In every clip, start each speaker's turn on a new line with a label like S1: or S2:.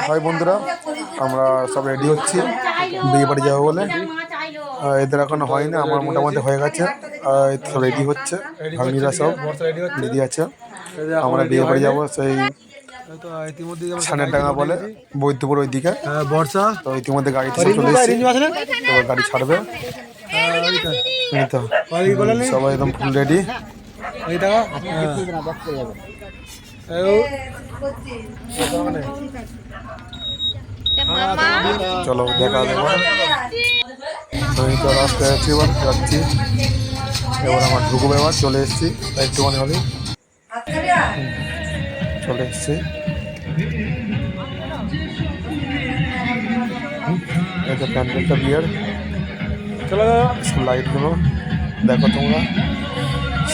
S1: High বন্ধুরা আমরা সব রেডি হচ্ছি বিয়ে বাড়ি যাব বলে এদের এখন হয়নি আমার মোটামুটি হয়ে গেছে আর এই রেডি হচ্ছে ভাগ্নিরা সব রেডি আছে আমরা বিয়ে বাড়ি যাব সেই সানের বলে বৈদ্যপুর ওই দিকে
S2: বর্ষা
S1: তো ইতিমধ্যে সব চলে এসেছি তো গাড়ি ছাড়বে সবাই একদম ফুল রেডি
S2: এই টাকা
S1: চলো দেখা দেবো। আমি তো রাস্তায় আছি এবার যাচ্ছি। এবার আমার ঢুকবো এবার চলে এসেছি। একটুখানি হবে চলে এসেছি। এই তো প্যান্ডেলটা বিয়ের।
S2: চলো
S1: লাইটগুলো দেখো তোমরা।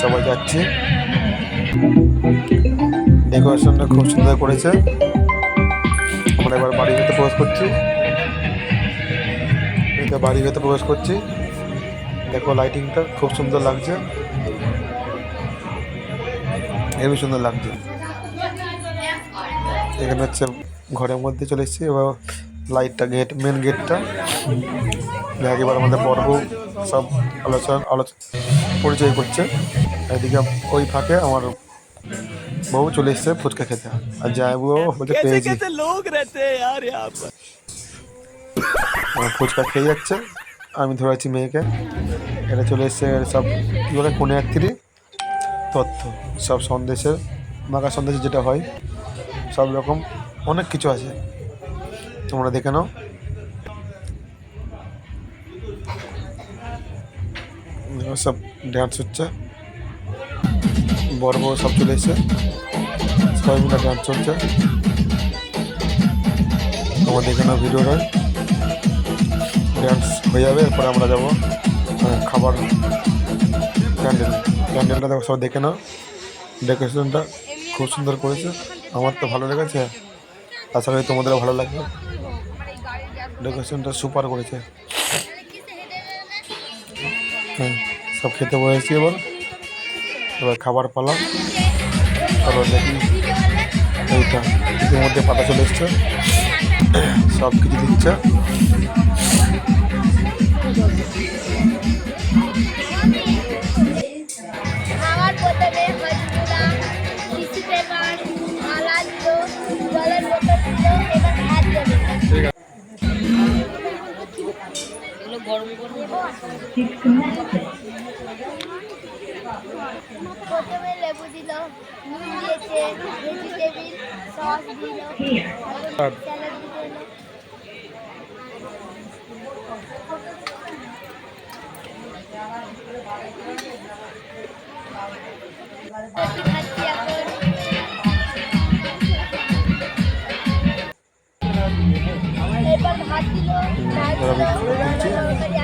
S1: সবাই যাচ্ছে। ডেকোরেশনটা খুব সুন্দর করেছে। আমরা এবার বাড়ির ভেতরে প্রবেশ করছি। এটা বাড়ির ভেতরে প্রবেশ করছি। দেখো লাইটিংটা খুব সুন্দর লাগছে। হেবি সুন্দর লাগছে। এখানে হচ্ছে ঘরের মধ্যে চলে এসেছি। এবার লাইটটা গেট মেন গেটটা এবার আমাদের পর্ব সব আলোচনা আলোচনা, পরিচয় করছে। এদিকে ওই ফাঁকে আমার বউ চলে এসছে ফুচকা খেতে আর যাব বলছে পেয়েছি ফুচকা খেয়ে যাচ্ছে আমি ধরে আছি মেয়েকে এটা চলে এসছে সব কী বলে কোনো একত্রি তথ্য সব সন্দেশের মাখা সন্দেশে যেটা হয় সব রকম অনেক কিছু আছে তোমরা দেখে নাও সব ড্যান্স হচ্ছে বড় বড় সব চলে এসছে। সবাই মিলে ড্যান্স চলছে। তোমরা দেখে ভিডিও ভিডিওটা ড্যান্স হয়ে যাবে, এরপরে আমরা যাব খাবার ক্যান্ডেল ক্যান্ডেলটা দেখো সব দেখে নাও। ডেকোরেশনটা খুব সুন্দর করেছে। আমার তো ভালো লেগেছে। আশা করি তোমাদেরও ভালো লাগবে। ডেকোরেশনটা সুপার করেছে। হ্যাঁ সব খেতে বসেছি এবার। এবার খাবার পালাম। তারপর দেখি এইটা ইতিমধ্যে পাতা চলে এসছে। সব কিছু দিচ্ছে।
S3: আমার প্রথমে প্রথমে লেবু দিল নুন দিয়েছে ভেজিটেবিল সস দিল স্যালাড দিল খাচ্ছি এখন এবার ভাত দিল
S1: এবার আমি খাবার দিচ্ছি।
S3: তরকারি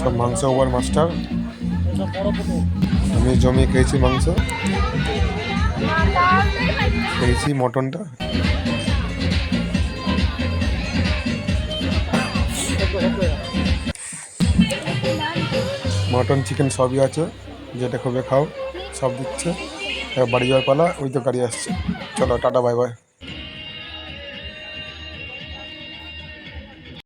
S1: সব মাংস ওভার মাস্টার আমি জমিয়ে খেয়েছি মাংস। খেয়েছি মটনটা। মটন চিকেন সবই আছে, যেটা খুবই খাও, সব দিচ্ছে। বাড়ি যাওয়ার পালা ওই তো গাড়ি আসছে। চলো টাটা বাই বাই